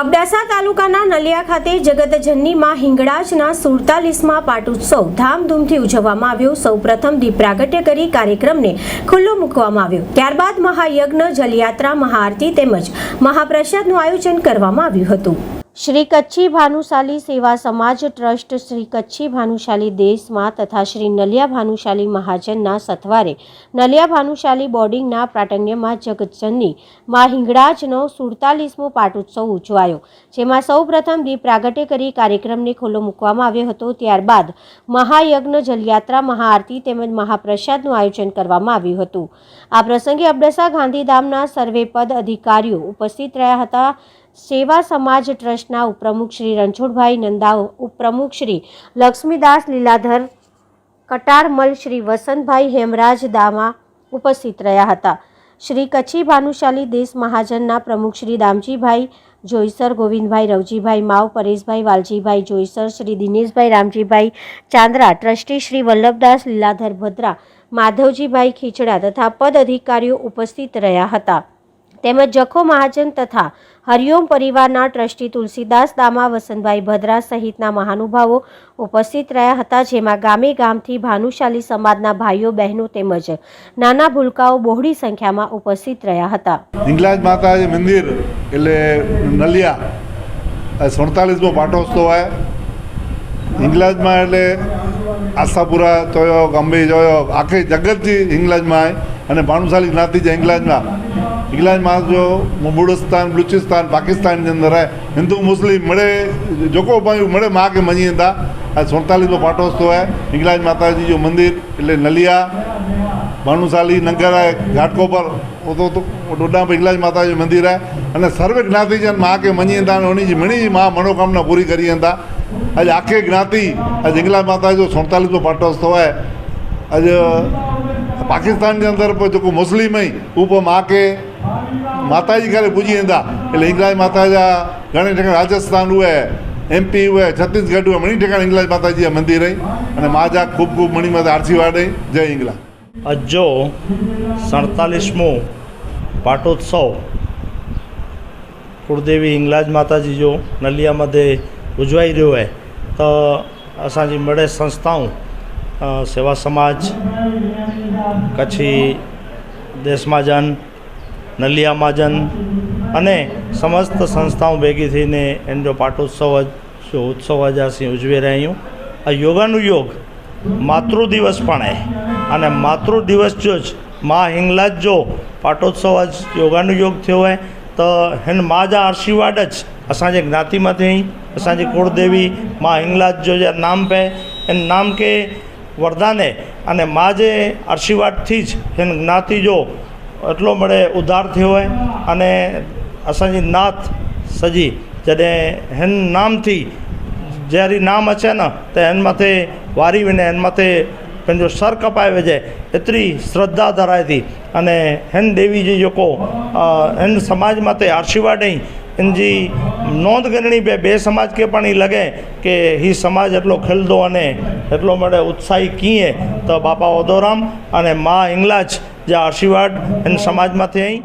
અબડાસા તાલુકાના નલિયા ખાતે જગતજનનીમાં હિંગળાજના સુડતાલીસમાં પાટોત્સવ ધામધૂમથી ઉજવવામાં આવ્યો. સૌપ્રથમ દીપ પ્રાગટ્ય કરી કાર્યક્રમને ખુલ્લો મૂકવામાં આવ્યો. ત્યારબાદ મહાયજ્ઞ, જલયાત્રા, મહાઆરતી તેમજ મહાપ્રસાદનું આયોજન કરવામાં આવ્યું હતું. શ્રી કચ્છી ભાનુશાલી સેવા સમાજ ટ્રસ્ટ શ્રી કચ્છી ભાનુશાલી દેશમાં તથા શ્રી નલિયા ભાનુશાલી મહાજનના સથવારે નલિયા ભાનુશાલી બોર્ડિંગના પ્રાટણ્યમાં જગતજનની માં હિંગળાજનો સુડતાલીસમો પાટોત્સવ ઉજવાયો, જેમાં સૌપ્રથમ દીપ પ્રાગટ્ય કરી કાર્યક્રમને ખુલ્લો મૂકવામાં આવ્યો હતો. ત્યારબાદ મહાયજ્ઞ જલયાત્રા, મહાઆરતી તેમજ મહાપ્રસાદનું આયોજન કરવામાં આવ્યું હતું. આ પ્રસંગે અબડાસા ગાંધીધામના સર્વે પદ અધિકારીઓ ઉપસ્થિત રહ્યા હતા. સેવા સમાજ ટ્રસ્ટના ઉપપ્રમુખ શ્રી રણછોડભાઈ નંદા ઉપપ્રમુખ શ્રી લક્ષ્મીદાસ લીલાધર કટારમલ શ્રી વસંતભાઈ હેમરાજ દામા ઉપસ્થિત રહ્યા હતા. શ્રી કચ્છી ભાનુશાલી દેશ મહાજનના પ્રમુખ શ્રી દામજીભાઈ જોઈસર, ગોવિંદભાઈ રવજીભાઈ માવ, પરેશભાઈ વાલજીભાઈ જોઈસર, શ્રી દિનેશભાઈ રામજીભાઈ ચાંદ્રા, ટ્રસ્ટી શ્રી વલ્લભદાસ લીલાધર ભદ્રા, માધવજીભાઈ ખીચડા તથા પદ અધિકારીઓ ઉપસ્થિત રહ્યા હતા. તેમજ જખો મહાજન તથા હરિઓમ પરિવારના ટ્રસ્ટી તુલસીદાસ, દામા, વસંતભાઈ ભદ્રા સહિતના મહાનુભાવો ઉપસ્થિત રહ્યા હતા, જેમાં ગામે ગામથી ભાનુશાલી સમાજના ભાઈઓ, બહેનો તેમજ નાના ભૂલકાઓ બહોળી સંખ્યામાં ઉપસ્થિત રહ્યા હતા. હિંગલાજ માતાજી મંદિર એટલે નલિયા સુડતાલીસમો પાટોત્સવ હોય. હિંગલાજમાં એટલે આશાપુરા જોયો અંબે જોયો, આખી જગતથી હિંગલાજમાં આવે અને ભાનુશાલી જ્ઞાતિ છે હિંગલાજમાં. હિંગલાજમાં જો બુડસ્તાન બલુચિસ્તાન પાકિસ્તાનની અંદર રહે હિન્દુ મુસ્લિમ મળે જોકો ભાઈ મળે માં કે મની હતા આ સુડતાલીસમો પાટોત્સવ હોય હિંગલાજ માતાજી જો મંદિર એટલે નલિયા ભાનુશાલી નગર ઘાટકો પર वो तो तो डोडा पे इंग्लज माता जो मंदिर है અને સર્વે જ્ઞાતિ જન માં કે મની હતા ઓની જી મણી માં મનોકામના પૂરી કરી હતા આજે આખે જ્ઞાતિ આજે ઇંગ્લજ માતા જો સુડતાલીસમો પાટોત્સવ હોય આજે પાકિસ્તાન ની અંદર પર જો મુસ્લિમ ઉપર માં माता जी करे पुॼी वेंदा એટલે હિંગલાજ માતા जा ઘણી ઠેકાણે રાજસ્થાન हुए એમપી हुए છત્તીસગઢ हुए ઘણી ઠેકાણે હિંગલાજ માતાજીએ મંદિર રહી. અને માજા ખૂબ ખૂબ મણી માતા આરસીવાડ જય હિંગલા અજો સડતાલીસમો પાટોત્સવ कुलदेवी हिंगलाज माता जी जो नलिया मथे उजवाई रहियो आहे त असांजी मिड़े संस्थाऊं सेवा समाज कच्छी देसमाजन નલિયા મહાજન અને સમસ્ત સંસ્થાઓ ભેગી થઈને એનો પાટોત્સવ જ ઉત્સવ જ આ ઉજવી રહ્યું આ યોગાનું યોગ માતૃ દિવસ પણ એ. અને માતૃ દિવસ જો જ મા હિંગલાજ જો પાટોત્સવ આજ યોગાનું યોગ થયો હોય, તો હિન મા જા આશીર્વાદ જ असांजे ज्ञाति मां थी असांजी कुलदेवी मां हिंगलाज जो जा नाम पे इन नाम खे वरदाने अने मां जे आशीर्वाद थी ज हिन ज्ञाति जो એટલો મળે ઉધાર થયો હોય અને असांजी नात सॼी जॾहिं हिन नाम थी जहिड़ी नाम अचे न त हिन मथे वारी वञे हिन मथे पंहिंजो सर कपाए विझे एतिरी श्रद्धा धराए थी अने हिन देवी जी जेको हिन समाज मथे आशीर्वाद ॾेई इन जी नोंद करणी पए ॿिए समाज खे पाणी लॻे की हीउ समाज एतिरो खिलंदो अने एतिरो मिड़े उत्साही कीअं त बाबा ओदोराम अने मां इंगलाज જે આશીર્વાદ અને સમાજ અહીં